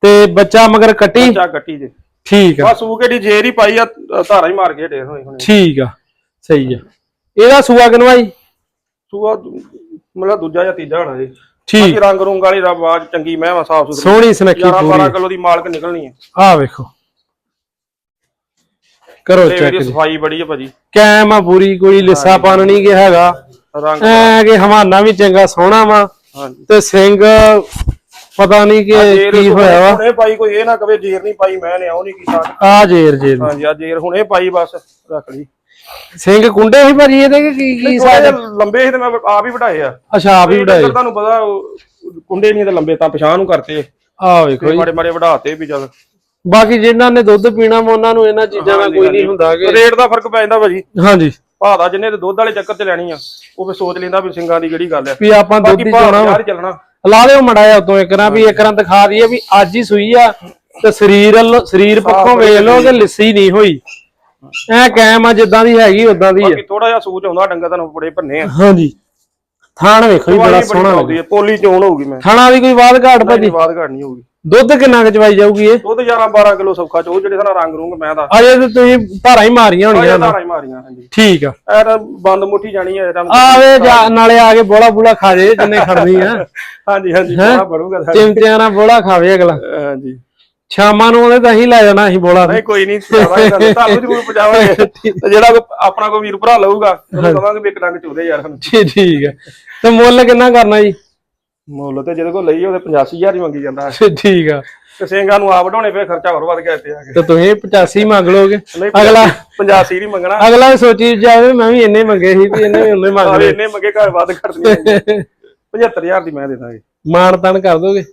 ਤੇ ਬੱਚਾ ਮਗਰ ਕੱਟੀ? ਚਾ ਕੱਟੀ ਜੇ। ਠੀਕ ਆ। ਬਸ ਸੂ ਕੇ ਦੀ ਜੇਰ ਹੀ ਪਾਈ ਆ ਧਾਰਾ ਹੀ ਮਾਰ ਕੇ ਢੇਰ ਹੋਏ ਹੁਣੇ। ਠੀਕ ਆ ਸਹੀ ਆ। ਇਹਦਾ ਸੂਆ ਕਿਨਵਾ ਜੀ? ਸੂਆ ਮਤਲਬ ਦੂਜਾ ਜਾਂ ਤੀਜਾ ਹੋਣਾ ਜੀ। ਠੀਕ। ਬਾਕੀ ਰੰਗ ਰੂੰਗ ਵਾਲੀ ਆਵਾਜ਼ ਚੰਗੀ ਮੈਂ ਵਾ ਸਾਫ਼ ਸੁਥਰੀ। ਸੋਹਣੀ ਸੁਨੱਖੀ 11 ਪੂਰੀ। 12 ਕਿਲੋ ਦੀ ਮਾਲਕ ਨਿਕਲਣੀ ਹੈ। ਆ ਵੇਖੋ। ਕਰੋ ਤੇ ਚੈੱਕ ਇਹਦੀ ਸਫ਼ਾਈ ਬੜੀ ਹੈ ਭਾਜੀ। ਕੈਮ ਆ ਪੂਰੀ ਕੋਈ ਲਿੱਸਾ ਪਾਣ ਨਹੀਂ ਹੈਗਾ। ਰੰਗ ਐ ਕਿ ਹਵਾਨਾ ਵੀ ਚੰਗਾ ਸੋਹਣਾ ਵਾ। ਹਾਂਜੀ। ਤੇ ਸਿੰਘ ਪਤਾ ਨਹੀਂ ਕਿ ਜੇਰ ਕੀ ਹੋਇਆ ਵਾ। ਹੁਣੇ ਪਾਈ ਕੋਈ ਇਹ ਨਾ ਕਵੇ ਜੇਰ ਨਹੀਂ ਪਾਈ ਮੈਂ ਨੇ ਉਹ ਨਹੀਂ ਕੀਤਾ। ਆ ਜੇਰ ਜੇਰ। ਹਾਂਜੀ ਆ ਜੇਰ ਹੁਣੇ ਪਾਈ ਬਸ ਰੱਖ ਲਈ। ਸਿੰਘ ਕੁੰਡੇ ਸੀ ਭਾਜੀ ਇਹਦੇ ਕਿ ਕੀ ਕੀ ਜਿਹੇ ਲੰਬੇ ਸੀ ਤੇ ਮੈਂ ਆਪ ਹੀ ਵਢਾਏ ਆ। ਅੱਛਾ ਆਪ ਹੀ ਡੰਗਰ ਤੁਹਾਨੂੰ ਪਤਾ ਕੁੰਡੇ ਨਹੀਂ ਤੇ ਲੰਬੇ ਤਾਂ ਪਛਾਣ ਨੂੰ ਕਰਤੇ। ਆ ਵੇਖੋ ਮਾੜੇ ਮਾੜੇ ਵਢਾਤੇ ਵੀ ਚੱਲ। ਬਾਕੀ ਜਿਨ੍ਹਾਂ ਨੇ ਦੁੱਧ ਪੀਣਾ ਵਾ ਉਹਨਾਂ ਨੂੰ ਇਹਨਾਂ ਚੀਜ਼ਾਂ ਦਾ ਕੋਈ ਨਹੀਂ ਹੁੰਦਾ ਕਿ ਰੇਟ ਦਾ ਫ਼ਰਕ ਪੈ ਜਾਂਦਾ ਭਾਜੀ। ਹਾਂਜੀ। ਭਾਅ ਦਾ ਜਿੰਨੇ ਤੇ ਦੁੱਧ ਵਾਲੇ ਚੱਕਰ ਤੇ ਲੈਣੀ ਆ ਉਹ ਫਿਰ ਸੋਚ ਲੈਂਦਾ ਵੀ ਸਿੰਘਾਂ ਦੀ ਕਿਹੜੀ ਗੱਲ ਆ। ਵੀ ਆਪਾਂ ਦੁੱਧ ਹੀ ਚੋਣਾ ਵਾ। ਯਾਰ ਚੱਲਣਾ। ਲਾ ਲਿਓ ਮੜਾਇਆ ਉਦੋਂ ਇੱਕ ਰਾਂ ਵੀ ਇੱਕ ਰਾਂ ਦਿਖਾ ਦਈਏ ਵੀ ਅੱਜ ਹੀ ਸੂਈ ਆ ਤੇ ਸਰੀਰ ਸਰੀਰ ਪੱਖੋਂ ਵੇਖ ਲਓ ਕਿ ਲਿੱਸੀ ਨਹੀਂ ਹੋਈ। ਐ ਕਾਇਮ ਆ ਜਿੱਦਾਂ ਦੀ ਹੈਗੀ ਉਦਾਂ ਦੀ ਆ। ਬਾਕੀ ਥੋੜਾ ਜਿਹਾ ਸੂਚ ਆਉਂਦਾ ਡੰਗਰ ਤੁਹਾਨੂੰ ਬੜੇ ਭੰਨੇ ਆ। ਹਾਂਜੀ। ਥਾਣ ਵੇਖੋ ਜੀ ਬੜਾ ਬੜੀ ਸੋਹਣਾ ਆਉਂਦੀ ਹੈ ਪੋਲੀ ਚੋਣ ਹੋਊਗੀ ਮੈਂ। ਥਾਣਾ ਦੀ ਕੋਈ ਬਾਤ ਘਾਟ ਭਾਜੀ? ਬਾਅਦ ਘੜ ਨਹੀਂ ਹੋਊਗੀ। ਦੁੱਧ ਕਿੰਨਾ ਕੁ ਚਵਾਈ ਜਾਊਗੀ ਇਹ? ਦੁੱਧ 11 12 ਕਿਲੋ ਸੌਖਾ ਚੋ ਜਿਹੜੇ ਸਾਰਾ ਰੰਗ ਰੂੰਗ ਮੈਂ ਦਾ ਅਜੇ ਤੇ ਤੁਸੀਂ ਧਾਰਾਂ ਹੀ ਮਾਰੀਆਂ ਹੋਣੀਆਂ ਨਾ ਧਾਰਾਂ ਹੀ ਮਾਰੀਆਂ ਹਾਂਜੀ। ਠੀਕ ਆ। ਐ ਤਾਂ ਬੰਦ ਮੁੱਠੀ ਜਾਣੀ ਹੈ ਇਹਦਾ ਆਵੇ ਜਾ- ਨਾਲੇ ਆ ਕੇ ਬੋਲਾ ਬੂਲਾ ਖਾ ਜੇ ਜਿੰਨੇ ਖੜਨੀ ਆ। ਹਾਂਜੀ ਹਾਂਜੀ ਬੜਾ ਬਣੂਗਾ ਸਾਡਾ। ਚਿਮਟਿਆਂ ਨਾਲ ਬੋਲਾ ਖਾਵੇ ਅਗਲਾ। ਹਾਂਜੀ। ਸ਼ਾਮਾਂ ਨੂੰ ਉਹਨੇ ਤਾਂ ਹੀ ਲੈ ਜਾਣਾ ਅਸੀਂ ਬੋਲਾ ਨਹੀਂ ਕੋਈ ਨਹੀਂ ਤੁਹਾਨੂੰ ਤੁਹਾਨੂੰ ਜ਼ਰੂਰ ਪਹੁੰਚਾਵਾਂਗੇ ਤੇ ਜਿਹੜਾ ਆਪਣਾ ਕੋਈ ਵੀਰ ਭਰਾ ਲਊਗਾ ਉਹਨੂੰ ਕਵਾਂਗੇ ਵੀ ਇੱਕ ਡੰਗ ਚੋਦੇ ਯਾਰ ਸਾਨੂੰ। ਜੀ ਠੀਕ ਹੈ। ਤੇ ਮੁੱਲ ਕਿੰਨਾ ਕਰਨਾ ਜੀ? ਮੁੱਲ ਤੇ ਜਿਹਦੇ ਕੋਲ ਲਈ ਉਹਦੇ 85000 ਹੀ ਮੰਗੀ ਜਾਂਦਾ। ਹੈ। ਠੀਕ ਆ। ਤੇ ਸਿੰਘਾਂ ਨੂੰ ਆਪ ਵਢਾਉਣੇ ਪਏ ਖਰਚਾ ਹੋਰ ਵੱਧ ਗਿਆ ਇੱਥੇ ਆ ਕੇ। ਤੇ ਤੁਸੀਂ 85 ਮੰਗ ਲੋਗੇ ਅਗਲਾ 85 ਨਹੀਂ ਮੰਗਣਾ। ਅਗਲਾ ਸੋਚੀ ਜਾਵੇ ਮੈਂ ਵੀ ਇੰਨੇ ਮੰਗੇ ਸੀ ਵੀ ਇਹਨੇ ਵੀ ਉਹਨੇ ਮੰਗ ਆਵੇ ਲਏ। ਇੰਨੇ ਮੰਗੇ ਘਰ ਵੱਧ ਖੜਨੀ 75000 ਦੀ ਮੈਂ ਦੇ ਦਾਂਗੇ। ਮਾਣ ਤਾਣ ਕਰ ਦੋਗੇ?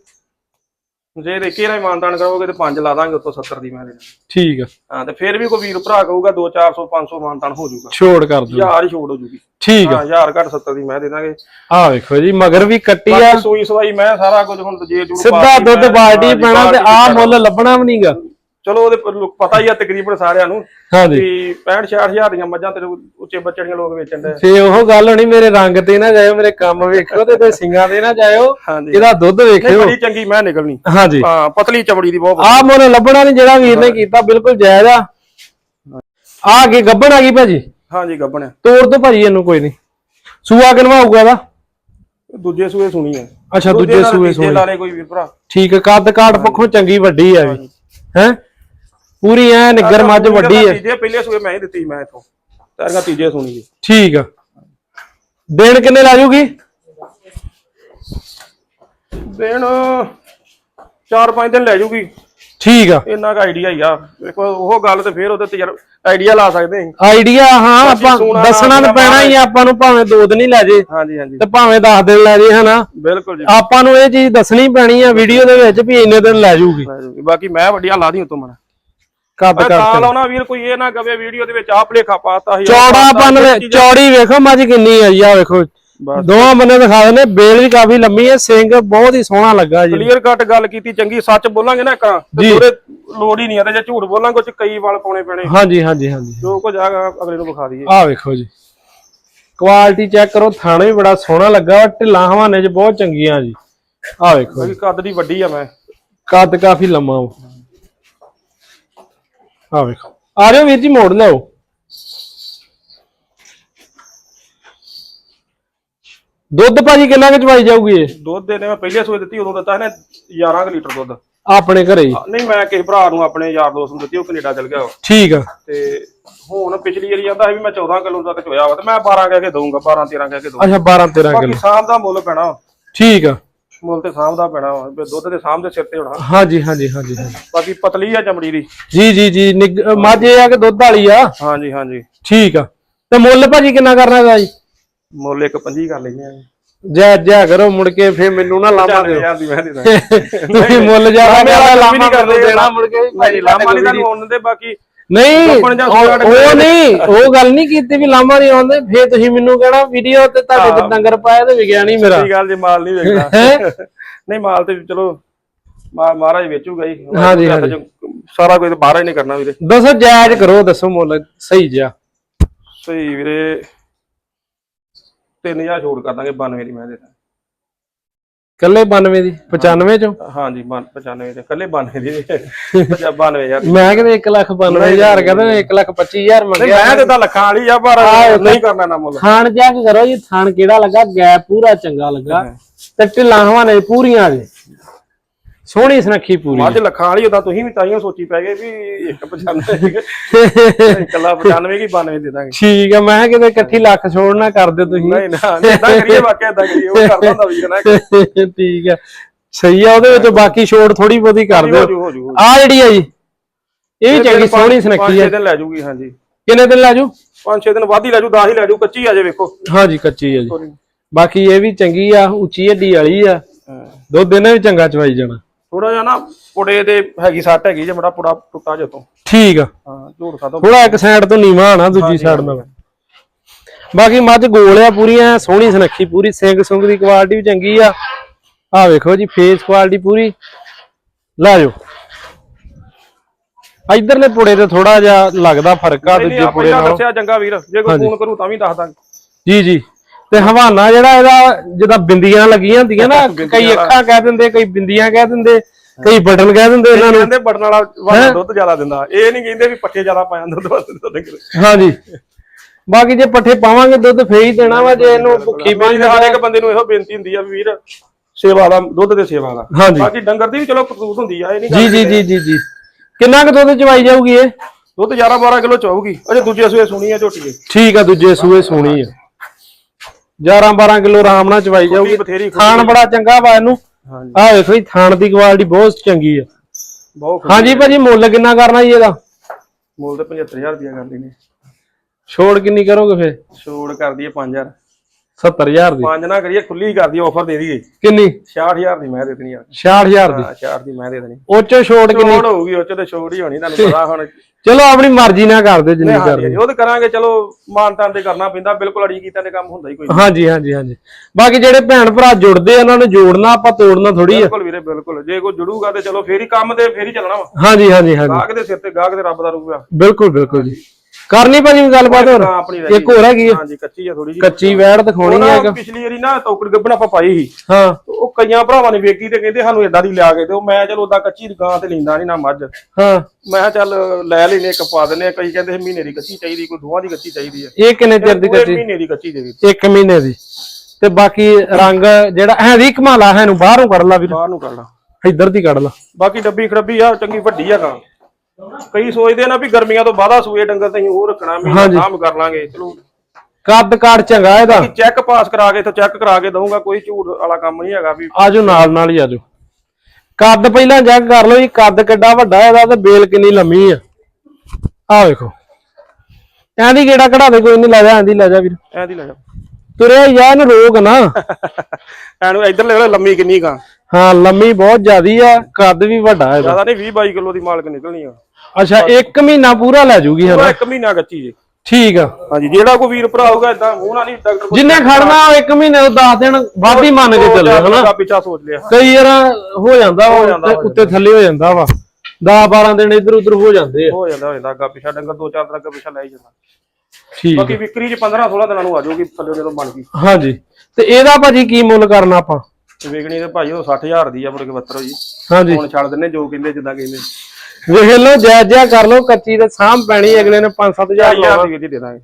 ਜੇ ਦੇਖੀ ਨਾ ਇਮਾਨਦਾਨ ਕਰੋਗੇ ਤੇ 5 ਲਾ ਦਾਂਗੇ ਉਤੋਂ 70 ਦੀ ਮੈਂ ਦੇ ਠੀਕ ਆ। ਹਾਂ ਤੇ ਫਿਰ ਵੀ ਕੋਈ ਵੀਰ ਭਰਾ ਕਹੂਗਾ 2 400 500 ਮਾਨਤਾਨ ਹੋ ਜਾਊਗਾ। ਛੋੜ ਕਰ ਦੋ ਹਜ਼ਾਰ ਹੀ ਛੋੜ ਹੋ ਜੂਗੀ। ਠੀਕ ਆ। ਹਾਂ ਹਜ਼ਾਰ ਘੱਟ 70 ਦੀ ਮੈਂ ਦੇ ਦਾਂਗੇ। ਆ ਵੇਖੋ ਜੀ ਮਗਰ ਵੀ ਕੱਟੀ ਆ। ਸੂਈ ਸਵਾਈ ਮੈਂ ਸਾਰਾ ਕੁਝ ਹੁਣ ਜੇ ਜੂੜ ਸਿੱਧਾ ਦੁੱਧ ਬਾਲਟੀ ਪੈਣਾ ਤੇ ਆ ਮੁੱਲ ਲੱਭਣਾ ਵੀ ਨਹੀਂਗਾ ਚਲੋ ਉਹਦੇ ਲੋਕ- ਪਤਾ ਹੀ ਆ ਤਕਰੀਬਨ ਸਾਰਿਆਂ ਨੂੰ ਹਾਂਜੀ। ਵੀ 65 66000 ਦੀਆਂ ਮੱਝਾਂ ਤੇ ਉੱਚੇ ਬੱਚੜੀਆਂ ਲੋਕ ਵੇਚਣ ਦੇ। ਫੇ ਉਹ ਗੱਲ ਹੋਣੀ ਮੇਰੇ ਰੰਗ ਤੇ ਨਾ ਜਾਇਓ ਮੇਰੇ ਕੰਮ ਵੇਖਿਓ ਤੇ ਤੇ ਸਿੰਗਾਂ ਤੇ ਨਾ ਜਾਇਓ ਇਹਦਾ ਦੁੱਧ ਨਹੀਂ ਵੇਖਿਓ। ਬੜੀ ਚੰਗੀ ਮੈਂ ਨਿਕਲਣੀ। ਹਾਂਜੀ। ਹਾਂ ਪਤਲੀ ਚਮੜੀ ਦੀ ਬਹੁਤ ਆ ਮੁੱਲ ਲੱਭਣਾ ਨਹੀਂ ਜਿਹੜਾ ਵੀਰ ਨੇ ਕੀਤਾ ਬਿਲਕੁਲ ਜਾਇਜ਼ ਆ। ਆ ਕੇ ਗੱਬਣ ਆ ਗਈ ਭਾਜੀ। ਹਾਂਜੀ ਗੱਬਣ। ਤੋੜ ਦੋ ਭਾਜੀ ਇਹਨੂੰ ਕੋਈ ਨਹੀਂ ਸੂਆ ਕਿਨਵਾ ਹੋਊਗਾ ਇਹਦਾ? ਦੂਜੇ ਸੂਏ ਸੁਣੀ ਹੈ ਅੱਛਾ ਦੂਜੇ ਸੂਏ ਤੀਜੇ ਸੂਏ ਲਾ ਲੇ ਕੋਈ ਵੀਰ ਭਰਾ। ਠੀਕ ਕੱਦ ਕਾਠ ਪੱਖੋਂ ਚੰਗੀ ਵੱਡੀ ਆ ਵੀ ਹੈ? ਪੂਰੀ ਐ ਨਿੱਗਰ ਮੱਝ ਵੱਡੀ ਹੈ ਤੀਜੇ ਪਹਿਲੇ ਸੂਏ ਮੈਂ ਹੀ ਦਿੱਤੀ ਮੈਂ ਇਥੋਂ। ਤਾਰਗਾ ਤੀਜੇ ਸੁਣੀ ਜੀ ਠੀਕ ਆ। ਦਿਨ ਕਿੰਨੇ ਲਾ ਜੂਗੀ? ਦਿਨ 4-5 ਦਿਨ ਲੈ ਜੂਗੀ। ਠੀਕ ਆ। ਇੰਨਾ ਕੁ ਆਈਡੀਆ ਹੀ ਆ। ਵੇਖੋ ਉਹ ਗੱਲ ਤੇ ਫੇਰ ਉਹਦੇ ਤਜਰ ਆਈਡੀਆ ਲਾ ਸਕਦੇ ਹਾਂ ਆਈਡੀਆ ਹਾਂ ਆਪਾਂ ਦੱਸਣਾ ਤਾਂ ਪੈਣਾ ਹੀ ਆ, ਆਪਾਂ ਨੂੰ ਭਾਵੇਂ ਦੋ ਦਿਨ ਹੀ ਲੈ ਜੇ ਹਾਂਜੀ ਹਾਂਜੀ। ਤੇ ਭਾਵੇਂ 10 ਦਿਨ ਲੈ ਜੇ ਹਨਾ? ਬਿਲਕੁਲ ਜੀ। ਆਪਾਂ ਨੂੰ ਇਹ ਚੀਜ਼ ਦੱਸਣੀ ਪੈਣੀ ਆ ਵੀਡੀਓ ਦੇ ਵਿੱਚ ਵੀ ਇੰਨੇ ਦਿਨ ਲੈ ਜੂਗੀ। ਬਾਕੀ ਮੈਂ ਵੱਡੀਆਂ ਲਾ ਦੀ ਉਤੋਂ ਮਨ। ਕੱਦ ਮੈਂ ਤਾਂ ਲਾਉਣਾ ਵੀਰ ਕੋਈ ਇਹ ਨਾ ਕਵੇ ਵੀਡੀਓ ਦੇ ਵਿੱਚ ਆਪ ਲੇਖਾ ਪਾਤਾ ਸੀ ਚੌੜਾ ਪਨ ਚੌੜੀ ਵੇਖੋ ਮੱਝ ਕਿੰਨੀ ਆ ਜੀ ਆ ਵੇਖੋ। ਬਸ। ਦੋਵਾਂ ਬੰਨੇ ਦਿਖਾ ਦਿੰਦੇ ਬੇਲ ਵੀ ਕਾਫੀ ਲੰਮੀ ਹੈ ਸਿੰਘ ਬਹੁਤ ਹੀ ਸੋਹਣਾ ਲੱਗਾ ਜੀ। ਕਲੀਅਰ ਕੱਟ ਗੱਲ ਕੀਤੀ ਚੰਗੀ ਸੱਚ ਬੋਲਾਂਗੇ ਨਾ ਕਾਂ ਤੇ ਜੀ। ਪੂਰੇ ਲੋੜ ਹੀ ਨਹੀਂ ਆ ਤੇ ਜੇ ਝੂਠ ਬੋਲਾਂਗੇ ਉਹ ਚ ਕਈ ਵਾਲ ਪਾਉਣੇ ਪੈਣੇ। ਹਾਂਜੀ ਹਾਂਜੀ ਹਾਂਜੀ। ਜੋ ਕੁਝ ਆਗਾ ਅਗਲੇ ਨੂੰ ਵਿਖਾ ਦਈਏ। ਆ ਵੇਖੋ ਜੀ। ਕੁਆਲਿਟੀ ਚੈੱਕ ਕਰੋ ਥਾਣਾ ਵੀ ਬੜਾ ਸੋਹਣਾ ਲੱਗਾ ਢਿੱਲਾਂ ਹਵਾਨੇ 'ਚ ਬਹੁਤ ਚੰਗੀਆਂ ਜੀ। ਆ ਵੇਖੋ ਜੀ। ਕੱਦ ਦੀ ਵੱਡੀ ਆ ਮੈਂ। ਕੱਦ ਕਾਫੀ ਲੰਮਾ ਵਾ। ਆ ਵੇਖੋ। ਆ ਜਾਓ ਵੀਰ ਜੀ ਮੋੜ ਲਿਆਓ। ਦੁੱਧ ਭਾਜੀ ਕਿੰਨਾ ਕੁ ਚਵਾਈ ਜਾਊਗੀ ਇਹ? ਦੁੱਧ ਦੇ ਨੇ ਮੈਂ ਪਹਿਲੇ ਸੂਏ ਦਿੱਤੀ ਉਦੋਂ ਦਿੱਤਾ ਇਹਨੇ 11 ਕੁ ਲੀਟਰ ਦੁੱਧ। ਆਪਣੇ ਘਰੇ ਹੀ? ਨਹੀਂ ਮੈਂ ਕਿਸੇ ਭਰਾ ਨੂੰ ਆਪਣੇ ਯਾਰ ਦੋਸਤ ਨੂੰ ਦਿੱਤੀ ਉਹ ਕੈਨੇਡਾ ਚਲ ਗਿਆ। ਠੀਕ ਆ। ਤੇ ਹੁਣ ਪਿਛਲੀ ਵਾਰੀ ਆਂਦਾ ਸੀ ਵੀ ਮੈਂ 14 ਕਿਲੋ ਤੱਕ ਚੋਇਆ ਵਾ ਤੇ ਮੈਂ 12 ਕਹਿ ਕੇ ਦਊਂਗਾ 12 13 ਕਹਿ ਕੇ ਦਊਂਗਾ। ਅੱਛਾ 12 13 ਬਾਕੀ ਕਿਲੋ। ਸਾਂਭ ਦਾ ਮੁੱਲ ਪੈਣਾ। ਠੀਕ ਆ। ਮੁੱਲ ਤੇ ਸਾਂਭ ਦਾ ਪੈਣਾ ਵਾ ਵੀ ਦੁੱਧ ਦੇ ਸਾਂਭ ਦੇ ਸਿਰ ਤੇ ਹੋਣਾ। ਹਾਂਜੀ ਹਾਂਜੀ ਹਾਂਜੀ ਹਾਂਜੀ। ਬਾਕੀ ਪਤਲੀ ਆ ਚਮੜੀ ਦੀ। ਜੀ ਜੀ ਜੀ ਨਿੱਘ- ਮੱਝ ਇਹ ਆ ਕਿ ਦੁੱਧ ਵਾਲੀ ਆ? ਹਾਂਜੀ ਹਾਂਜੀ। ਠੀਕ ਆ। ਤੇ ਮੁੱਲ ਭਾਜੀ ਕਿੰਨਾ ਕਰਨਾ ਹੈਗਾ ਜੀ? ਮੁੱਲ ਇੱਕ ਪੰਜੀ ਕਰ ਲੈਂਦੇ ਆ ਜੈ। ਜੈ ਕਰੋ ਮੁੜ ਕੇ ਫੇਰ ਮੈਨੂੰ ਨਾ ਲਾਮਾ ਦਿਓ। 4000 ਦੀ ਮੈਂ ਦੇ ਦਾਂਗਾ। ਤੁਸੀਂ ਮੁੱਲ ਜ਼ਿਆਦਾ ਮੇਰਾ ਲਾਮਾ ਨਹੀਂ ਕਰ ਕਰਦੇ ਦੇਣਾ ਮੁੜ ਕੇ। ਭਾਈ ਲਾਮਾ ਨਹੀਂ ਤੁਹਾਨੂੰ ਆਉਣ ਦਿੰਦੇ ਬਾਕੀ ਨਹੀਂ ਲੱਭਣ ਜਾਂ ਉਹ ਨਹੀਂ ਉਹ ਗੱਲ ਨਹੀਂ ਕੀਤੀ ਵੀ ਲਾਮਾ ਨਹੀਂ ਆਉਂਦੇ ਫੇਰ ਤੁਸੀਂ ਮੈਨੂੰ ਕਹਿਣਾ ਵੀਡੀਓ ਤੇ ਤੁਹਾਡੇ ਤੇ ਡੰਗਰ ਪਾਇਆ ਤੇ ਵਿਗਿਆ ਨਹੀਂ ਮੇਰਾ। ਕੀ ਗੱਲ ਜੇ ਮਾਲ ਨਹੀਂ ਵੇਚਦਾ ਹੈਂ? ਨਹੀਂ ਮਾਲ ਤੇ ਚਲੋ ਮਾ- ਮਹਾਰਾਜ ਵੇਚੂਗਾ ਹੀ ਹਾਂਜੀ, ਹੱਥ ਚ ਸਾਰਾ ਕੁਝ ਬਾਹਰ ਹੀ ਨਹੀਂ ਕਰਨਾ ਵੀਰੇ। ਦੱਸੋ ਜਾਇਜ਼ ਕਰੋ ਦੱਸੋ ਮੁੱਲ ਸਹੀ ਜਿਹਾ। ਸਹੀ ਵੀਰੇ 3000 ਛੋੜ ਕਰ ਦਾਂਗੇ 92 ਦੀ ਮੈਂ ਦੇ ਦਾਂ। ਕੱਲੇ 92 ਦੀ? 95 ਚੋਂ? ਹਾਂਜੀ ਬਨ- 95 ਦੇ ਕੱਲੇ 92 ਦੀ। 92000 ਦੀ। ਮੈਂ ਕਹਿੰਦੇ 1 ਲੱਖ 92000 ਕਹਿੰਦੇ 1 ਲੱਖ 25000 ਨਹੀਂ ਮੰਗਿਆ ਮੈਂ ਤੇ ਤਾਂ ਲੱਖਾਂ ਵਾਲੀ ਆ ਪਰ ਨਹੀਂ ਕਰਨਾ ਨਾ ਮੁੱਲ। ਥਾਣ ਚੈੱਕ ਕਰੋ ਜੀ? ਥਾਣ ਕਿਹੜਾ ਲੱਗਾ? ਗੈਪ ਪੂਰਾ ਚੰਗਾ ਲੱਗਾ। ਤੇ ਢਿੱਲਾਂ ਹਵਾਨੇ ਪੂਰੀਆਂ ਜੀ। ਸੋਹਣੀ ਸੁਨੱਖੀ ਪੂਰੀ। ਮੱਝ ਲੱਖਾਂ ਵਾਲੀ ਉਦਾਂ ਤੁਸੀਂ ਵੀ ਤਾਈਓ ਸੋਚੀ ਪੈ ਗਏ ਵੀ 195 ਇਕੱਲਾ 95 ਕੀ 92 ਦੇ ਦਾਂਗੇ। ਠੀਕ ਆ ਮੈਂ ਕਿਤੇ ਇਕੱਠੀ ਲੱਖ ਛੋੜ ਨਾ ਕਰ ਦਿਓ ਤੁਸੀਂ। ਨਹੀਂ ਨਾ ਇਦਾਂ ਕਰੀਏ ਵਾਕਿਆ ਇਦਾਂ ਕਰੀਏ ਉਹ ਕਰਦਾ ਹੁੰਦਾ ਵੀਰ ਨਾ ਠੀਕ ਆ। ਸਹੀ ਆ ਉਹਦੇ ਵਿੱਚ ਬਾਕੀ ਛੋੜ ਥੋੜੀ ਬਹੁਤੀ ਕਰ ਦਿਓ। ਆ ਜਿਹੜੀ ਆ ਜੀ ਇਹ ਵੀ ਚੰਗੀ ਸੋਹਣੀ ਸੁਨੱਖੀ ਆ। ਦਿਨ ਲੈ ਜੂਗੀ ਹਾਂਜੀ। ਕਿੰਨੇ ਦਿਨ ਲੈ ਜੂ? 5-6 ਦਿਨ ਵੱਧ ਹੀ ਲੈ ਜੂ 10 ਹੀ ਲੈ ਜੂ ਕੱਚੀ ਆ ਜੇ ਵੇਖੋ। ਹਾਂਜੀ ਕੱਚੀ ਆ ਜੀ। ਬਾਕੀ ਇਹ ਵੀ ਚੰਗੀ ਆ ਉੱਚੀ ਹੱਡੀ ਵਾਲੀ ਆ। ਦੁੱਧ ਇਹਨੇ ਵੀ ਚੰਗਾ ਚਵਾਈ ਜਾਣਾ। ਥੋੜਾ ਜਿਹਾ ਨਾ ਪੁੜੇ ਤੇ ਹੈਗੀ ਸੱਟ ਹੈਗੀ ਜੇ ਬੜਾ ਪੁੜਾ ਟੁੱਟਾ ਜਤੋਂ ਠੀਕ ਆ। ਹਾਂ ਝੂੜ ਖਾਦਾ ਥੋੜਾ ਇੱਕ ਸਾਈਡ ਤੋਂ ਨੀਵਾ ਆਣਾ ਦੂਜੀ ਸਾਈਡ ਨਾਲ। ਬਾਕੀ ਮੱਝ ਗੋਲ ਆ ਪੂਰੀਆਂ ਸੋਹਣੀ ਸੁਨੱਖੀ ਪੂਰੀ ਸਿੰਘ ਸੁੰਗ ਦੀ ਕੁਆਲਿਟੀ ਵੀ ਚੰਗੀ ਆ। ਆ ਵੇਖੋ ਜੀ ਫੇਸ ਕੁਆਲਿਟੀ ਪੂਰੀ। ਲੈ ਜਾਓ। ਇਧਰਲੇ ਪੁੜੇ ਤੇ ਥੋੜਾ ਜਿਹਾ ਲੱਗਦਾ ਫ਼ਰਕ ਆ ਦੂਜੇ ਪੁੜੇ ਨਾਲੋਂ। ਦੱਸਿਆ ਚੰਗਾ ਵੀਰ। ਜੇ ਕੋਈ ਫੋਨ ਕਰੂ ਤਾਂ ਵੀ ਦੱਸ ਦਾਂਗੇ। ਜੀ ਜੀ। ਤੇ ਹਵਾਨਾ ਜਿਹੜਾ ਇਹਦਾ ਜਿਹਦਾ ਬਿੰਦੀਆਂ ਲੱਗੀਆਂ ਹੁੰਦੀਆਂ ਨਾ ਕਈ ਅੱਖਾਂ ਕਹਿ ਦਿੰਦੇ ਕਈ ਬਿੰਦੀਆਂ ਕਹਿ ਦਿੰਦੇ ਕਈ ਬਟਨ ਕਹਿ ਦਿੰਦੇ ਇਹਨਾਂ ਨੂੰ। ਕਹਿੰਦੇ ਬੜਨ ਵਾਲਾ ਵਾਲਾ ਦੁੱਧ ਜ਼ਿਆਦਾ ਦਿੰਦਾ। ਇਹ ਨਹੀਂ ਕਹਿੰਦੇ ਵੀ ਪੱਠੇ ਜ਼ਿਆਦਾ ਪਾਇਆ ਦੁੱਧ ਦੁੱਧ ਹਾਂਜੀ। ਬਾਕੀ ਜੇ ਪੱਠੇ ਪਾਵਾਂਗੇ ਦੁੱਧ ਫੇਰ ਹੀ ਦੇਣਾ ਵਾ ਜੇ ਇਹਨੂੰ ਭੁੱਖੀ ਤਾਂ ਹਰ ਇੱਕ ਬੰਦੇ ਨੂੰ ਇਹੋ ਬੇਨਤੀ ਹੁੰਦੀ ਆ ਵੀਰ ਸੇਵਾ ਦਾ ਦੁੱਧ ਦੇ ਸੇਵਾ ਦਾ। ਹਾਂਜੀ। ਬਾਕੀ ਡੰਗਰ ਦੀ ਵੀ ਚਲੋ ਕਰਤੂਤ ਹੁੰਦੀ ਆ ਇਹ ਨਹੀਂ ਜੀ ਜੀ ਜੀ ਜੀ ਜੀ। ਕਿੰਨਾ ਕੁ ਦੁੱਧ ਚਵਾਈ ਜਾਊਗੀ ਇਹ? ਦੁੱਧ 11 12 ਕਿਲੋ ਚਾਹੂਗੀ ਅਜੇ ਦੂਜੇ ਸੂਏ ਸੁਣੀ ਆ ਝੋਟੀ ਠੀਕ ਆ ਦੂਜੇ ਸੂਏ ਸੋਣੀ ਆ। 11 12 ਕਿਲੋ ਆਰਾਮ ਨਾਲ ਚਵਾਈ ਜਾਊਗੀ। ਥਾਣ ਬੜਾ ਚੰਗਾ ਵਾ ਇਹਨੂੰ। ਆਹ ਵੇਖੋ ਜੀ ਥਾਣ ਦੀ ਕੁਆਲਿਟੀ ਬਹੁਤ ਚੰਗੀ ਆ। ਬਹੁਤ। ਹਾਂਜੀ ਭਾਜੀ ਮੁੱਲ ਕਿੰਨਾ ਕਰਨਾ ਜੀ ਇਹਦਾ? ਮੁੱਲ ਤੇ 75000 ਰੁਪਇਆ ਕਰਦੀ ਨੇ। ਛੋੜ ਕਿੰਨੀ ਕਰੋਗੇ ਫੇਰ? ਛੋੜ ਕਰਦੀ ਹੈ 5000 70000 ਦੀ। ਪੰਜ ਨਾ ਕਰੀਏ ਖੁੱਲੀ ਕਰਦੀ ਆਫਰ ਦੇ ਦਈਏ। ਕਿੰਨੀ? 66000 ਦੀ ਮੈਂ ਦੇ ਦੇਣੀ ਆ। 66000 ਦੀ। ਹਾਂ 60 ਦੀ ਮੈਂ ਦੇ ਦੇਣੀ। ਉਹ ਚੋਂ ਛੋੜ ਕਿੰਨੀ? ਛੋੜ ਹੋਊਗੀ ਉਹ ਚ ਤੇ ਛੋੜ ਹੀ ਹੋਣੀ ਤੁਹਾਨੂੰ ਪਤਾ ਹੁਣ। ਚਲੋ ਆਪਣੀ ਮਰਜ਼ੀ ਨਾਲ ਕਰ ਦਿਓ ਜਿੰਨੀ ਹਾਂਜੀ, ਉਹ ਤੇ ਕਰਾਂਗੇ ਚਲੋ ਮਾਨਤਾਨ ਤੇ ਕਰਨਾ ਪੈਂਦਾ ਬਿਲਕੁਲ ਅੜੀ ਕੀਤਾ ਤੇ ਕੰਮ ਹੁੰਦਾ ਹੀ ਕੋਈ। ਹਾਂਜੀ ਹਾਂਜੀ ਹਾਂਜੀ। ਬਾਕੀ ਜਿਹੜੇ ਭੈਣ ਭਰਾ ਜੁੜਦੇ ਆ, ਉਹਨਾਂ ਨੂੰ ਜੋੜਨਾ ਆਪਾਂ ਤੋੜਨਾ ਥੋੜੀ ਆ। ਬਿਲਕੁਲ ਵੀਰੇ ਬਿਲਕੁਲ। ਜੇ ਕੋਈ ਜੁੜੂਗਾ ਤੇ ਚਲੋ ਫੇਰ ਹੀ ਕੰਮ ਤੇ ਫੇਰ ਹੀ ਚੱਲਣਾ ਵਾ। ਹਾਂਜੀ ਹਾਂਜੀ ਹਾਂਜੀ। ਗਾਹਕ ਦੇ ਸਿਰ ਤੇ ਗਾਹਕ ਦੇ ਰੱਬ ਦਾ ਰੂਪ ਆ। ਬਿਲਕੁਲ ਬਿਲਕੁਲ ਜੀ। ਕਰਨੀ ਭਾਜੀ ਗੱਲਬਾਤ ਹੋਰ? ਹਾਂ, ਆਪਣੀ ਰਹਿ ਇੱਕ ਹੋਰ ਹੈਗੀ ਆ। ਹਾਂਜੀ ਕੱਚੀ ਆ ਥੋੜੀ ਜੀ ਕੱਚੀ ਵੈੜ ਦਿਖਾਉਣੀ ਆ ਇੱਕ। ਪਿਛਲੀ ਵਾਰੀ ਨਾ ਟੋਕੜ ਗੱਬਣ ਆਪਾਂ ਪਾਈ ਸੀ। ਹਾਂ। ਉਹ ਕਈਆਂ ਭਰਾਵਾਂ ਨੇ ਵੇਖੀ ਤੇ ਕਹਿੰਦੇ ਸਾਨੂੰ ਏਦਾਂ ਦੀ ਲਿਆ ਕੇ ਦਿਓ। ਮੈਂ ਚਲੋ ਉਦਾਂ ਕੱਚੀ ਦੁਕਾਨ ਤੇ ਲੈਂਦਾ ਨਹੀਂ ਨਾ ਮੱਝ। ਹਾਂ। ਮੈਂ ਚੱਲ ਲੈ ਲੈਨੇ ਇੱਕ ਪਾ ਦਿੰਨੇ ਆ। ਕਈ ਕਹਿੰਦੇ ਮਹੀਨੇ ਦੀ ਕੱਚੀ ਚਾਹੀਦੀ ਕੋਈ ਦੋਵਾਂ ਦੀ ਕੱਚੀ ਚਾਹੀਦੀ ਆ। ਇਹ ਕਿੰਨੇ ਚਿਰ ਦੀ ਕੱਚੀ? ਮਹੀਨੇ ਦੀ ਕੱਚੀ ਦੇ ਵਿੱਚ। ਇੱਕ ਮਹੀਨੇ ਦੀ। ਤੇ ਬਾਕੀ ਰੰਗ ਜਿਹੜਾ ਹੈ ਦੀ ਕਮਾਲਾ ਹੈ ਨੂੰ ਬਾਹਰੋਂ ਕੱਢ ਲਾ ਵੀਰ। ਬਾਹਰ ਨੂੰ ਕੱਢਣਾ ਇੱਧਰ ਦੀ ਕੱਢ ਲਾ। ਬਾਕੀ ਡੱਬੀ ਖੜੱਬੀ ਆ ਚੰਗੀ ਵੱਡੀ ਆ ਕਾਂ ਕਈ ਸੋਚਦੇ ਨਾ ਵੀ ਗਰਮੀਆਂ ਤੋਂ ਬਾਅਦਾ ਸੂਏ ਡੰਗਰ ਤੇ ਅਸੀਂ ਉਹ ਰੱਖਣਾ ਮਹੀਨਾ ਹਾਂਜੀ। ਕਰ ਲਾਂਗੇ ਚਲੋ। ਕੱਦ ਕਾੜ ਚੰਗਾ ਇਹਦਾ। ਚੈੱਕ ਪਾਸ ਕਰਾ ਕੇ ਤੇ ਚੈੱਕ ਕਰਾ ਕੇ ਦਊਂਗਾ ਕੋਈ ਝੂਠ ਵਾਲਾ ਕੰਮ ਨਹੀਂ ਹੈਗਾ ਵੀ। ਆਜੋ ਨਾਲ ਨਾਲ ਹੀ ਆਜੋ। ਕੱਦ ਪਹਿਲਾਂ ਚੈੱਕ ਕਰ ਲਓ ਜੀ ਕੱਦ ਕਿੱਡਾ ਵੱਡਾ ਇਹਦਾ ਤੇ ਬੇਲ ਕਿੰਨੀ ਲੰਮੀ ਆ। ਆ ਵੇਖੋ। ਐਂਦੀ ਕਿਹੜਾ ਕਢਾ ਦੇ ਕੋਈ ਨਹੀਂ ਲੈ ਜਾ ਐਂਦੀ ਲੈ ਜਾ ਵੀਰ। ਐਂ ਦੀ ਲੈ ਜਾ। ਤੁਰਿਆ ਹੀ ਜਾ ਇਹਨੂੰ ਰੋਕ ਨਾ। ਐਨੂੰ ਇੱਧਰ ਲੈ ਲੈ ਲੰਮੀ ਕਿੰਨੀ ਕਾਂ ਹਾਂ ਲੰਮੀ ਬਹੁਤ ਜ਼ਿਆਦੀ ਆ ਕੱਦ ਵੀ ਵੱਡਾ ਇਹਦਾ। ਜ਼ਿਆਦਾ ਨਹੀਂ 20 22 ਕਿਲੋ ਦੀ ਮਾਲਕ ਨਿਕਲਣੀ ਆ। ਅੱਛਾ ਇੱਕ ਮਹੀਨਾ ਪੂਰਾ ਲੈ ਜੂਗੀ ਹਨਾ? ਇੱਕ ਮਹੀਨਾ ਕੱਚੀ ਜੇ। ਠੀਕ ਆ। ਹਾਂਜੀ ਜਿਹੜਾ ਕੋਈ ਵੀਰ ਭਰਾ ਹੋਊਗਾ ਇਦਾਂ ਮੂੰਹ ਨਾਲ ਨਹੀਂ ਡਾਕਟਰ ਕੋਲ ਜਿੰਨੇ ਖੜਨਾ ਉਹ ਇੱਕ ਮਹੀਨੇ ਤੋਂ 10 ਦਿਨ ਹੀ ਮੰਨ ਕੇ ਚੱਲੇ ਹਨਾ? ਦਾ ਪਿੱਛਾ ਸੋਚ ਲਿਆ। ਕਈ ਵਾਰ ਹੋ ਜਾਂਦਾ ਜਾਂਦਾ, ਉੱਤੇ- ਥੱਲੇ ਹੋ ਜਾਂਦਾ ਵਾ। 10 12 ਦਿਨ ਇੱਧਰ ਉੱਧਰ ਹੋ ਜਾਂਦੇ ਆ। ਹੋ ਜਾਂਦਾ ਹੋ ਜਾਂਦਾ ਅੱਗਾ ਪਿੱਛਾ ਡੰਗਰ ਦੋ ਚਾਰ ਦਿਨ ਅੱਗਾ ਪਿੱਛਾ ਲੈ ਹੀ ਜਾਂਦਾ। ਠੀਕ ਬਾਕੀ ਵਿਕਰੀ ਚ 15 16 ਦਿਨਾਂ ਨੂੰ ਆ ਜਾਊਗੀ ਥੱਲੇ ਜਦੋਂ ਬਣ ਗਈ। ਹਾਂਜੀ। ਤੇ ਇਹਦਾ ਭਾਜੀ ਕੀ ਮੁੱਲ ਕਰਨਾ ਆਪਾਂ? ਵਿਕਣੀ ਤੇ ਭਾਈ ਉਹ 60000 ਦੀ ਆ ਕੇ ਬੱਤਰੋ ਜੀ ਹਾਂਜੀ। ਹੁਣ ਛੱਡ ਦਿੰਨੇ ਜੋ ਕਹਿੰਦੇ ਜਿੱਦਾਂ ਕਹਿੰਦੇ। ਵੇਖ ਲਓ ਜਾਇਜ਼ ਜਿਹਾ ਕਰ ਲਓ ਕੱਚੀ ਤੇ ਸਾਂਭ ਪੈਣੀ ਅਗਲੇ ਨੇ 5-7000 ਹਜ਼ਾਰ ਦੀ ਵੀ ਦੇ ਦਾਂਗੇ।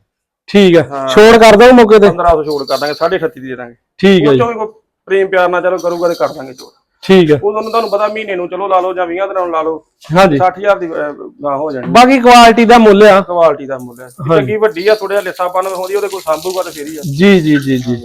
ਠੀਕ ਆ ਛੋੜ ਕਰ ਦੋ ਮੌਕੇ ਤੇ। 1500 ਛੋੜ ਕਰ ਦਾਂਗੇ 38 ਦੀ ਦੇ ਦਾਂਗੇ। ਠੀਕ ਆ ਉਹ ਜੀ। ਵੀ ਕੋਈ ਪ੍ਰੇਮ ਪਿਆਰ ਨਾਲ ਚਲੋ ਕਰੂਗਾ ਤੇ ਕਰ ਦਾਂਗੇ ਛੋੜ। ਠੀਕ ਆ ਉਦੋਂ ਨੂੰ ਤੁਹਾਨੂੰ ਪਤਾ ਮਹੀਨੇ ਨੂੰ ਚਲੋ ਲਾ ਲਓ ਜਾਂ 20 ਦਿਨਾਂ ਨੂੰ ਲਾ ਲਓ। ਹਾਂਜੀ। 60000 ਦੀ ਗਾਂ ਹੋ ਜਾਣੀ। ਬਾਕੀ ਕੁਆਲਿਟੀ ਦਾ ਮੁੱਲ ਆ। ਕੁਆਲਿਟੀ ਦਾ ਮੁੱਲ ਹੈ ਚੰਗੀ ਵੱਡੀ ਆ ਥੋੜਾ ਜਿਹਾ ਲਿੱਸਾਪਨ ਹੁੰਦੀ ਉਹਦੇ ਕੋਲ ਸੰਭੂਗਾ ਤੇ ਫੇਰ ਹੀ ਆ। ਜੀ ਜੀ ਜੀ ਜੀ।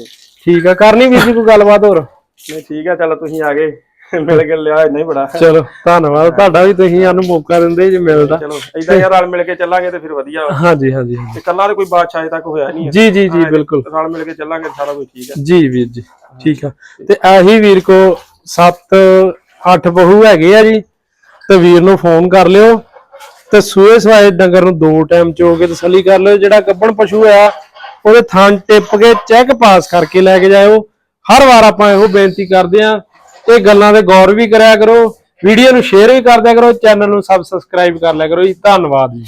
ਠੀਕ ਆ। ਕਰਨੀ ਵੀਰ ਜੀ ਕੋਈ ਗੱਲਬਾਤ ਹੋਰ? ਨਹੀਂ ਠੀਕ ਆ ਚੱਲ ਤੁਸੀਂ ਆ ਗਏ। ਮਿਲ ਕੇ ਲਿਆ ਇੰਨਾ ਹੀ ਬੜਾ। ਚਲੋ ਧੰਨਵਾਦ। ਤੁਹਾਡਾ ਵੀ ਤੁਸੀਂ ਸਾਨੂੰ ਮੌਕਾ ਦਿੰਦੇ ਜੇ ਮਿਲਦਾ ਚਲੋ ਇਦਾਂ ਯਾਰ ਰਲ ਮਿਲ ਕੇ ਚੱਲਾਂਗੇ ਤੇ ਫਿਰ ਵਧੀਆ ਵਾ। ਹਾਂਜੀ ਹਾਂਜੀ ਹਾਂਜੀ। ਤੇ ਕੱਲਾ ਤੇ ਕੋਈ ਬਾਦਸ਼ਾਹ ਅਜੇ ਤੱਕ ਹੋਇਆ ਨਹੀਂ ਹੈ। ਜੀ ਜੀ ਜੀ ਬਿਲਕੁਲ। ਰਲ ਮਿਲ ਕੇ ਚੱਲਾਂਗੇ ਸਾਰਾ ਕੁਝ ਠੀਕ ਹੈ। ਜੀ ਵੀਰ ਜੀ ਠੀਕ ਆ। ਤੇ ਇਹੀ ਵੀਰ ਕੋ 7 8 ਬਹੂ ਹੈਗੇ ਆ ਜੀ ਤੇ ਵੀਰ ਨੂੰ ਫੋਨ ਕਰ ਲਿਓ। ਤੇ ਸੂਏ ਸਵਾਏ ਡੰਗਰ ਨੂੰ ਦੋ ਟਾਈਮ ਚੋ ਕੇ ਤਸੱਲੀ ਕਰ ਲਿਓ। ਜਿਹੜਾ ਗੱਬਣ ਪਸ਼ੂ ਆ ਉਹਦੇ ਥਣ ਟਿੱਪ ਕੇ ਚੈੱਕ ਪਾਸ ਕਰਕੇ ਲੈ ਕੇ ਜਾਇਓ। ਹਰ ਵਾਰ ਆਪਾਂ ਇਹੋ ਬੇਨਤੀ ਕਰਦੇ ਆ ਇਹ ਗੱਲਾਂ ਤੇ ਗੌਰ ਵੀ ਕਰਿਆ ਕਰੋ, ਵੀਡੀਓ ਨੂੰ ਸ਼ੇਅਰ ਵੀ ਕਰ ਦਿਆ ਕਰੋ ਚੈਨਲ ਨੂੰ ਸਬਸਕ੍ਰਾਈਬ ਕਰ ਲਿਆ ਕਰੋ ਜੀ। ਧੰਨਵਾਦ ਜੀ।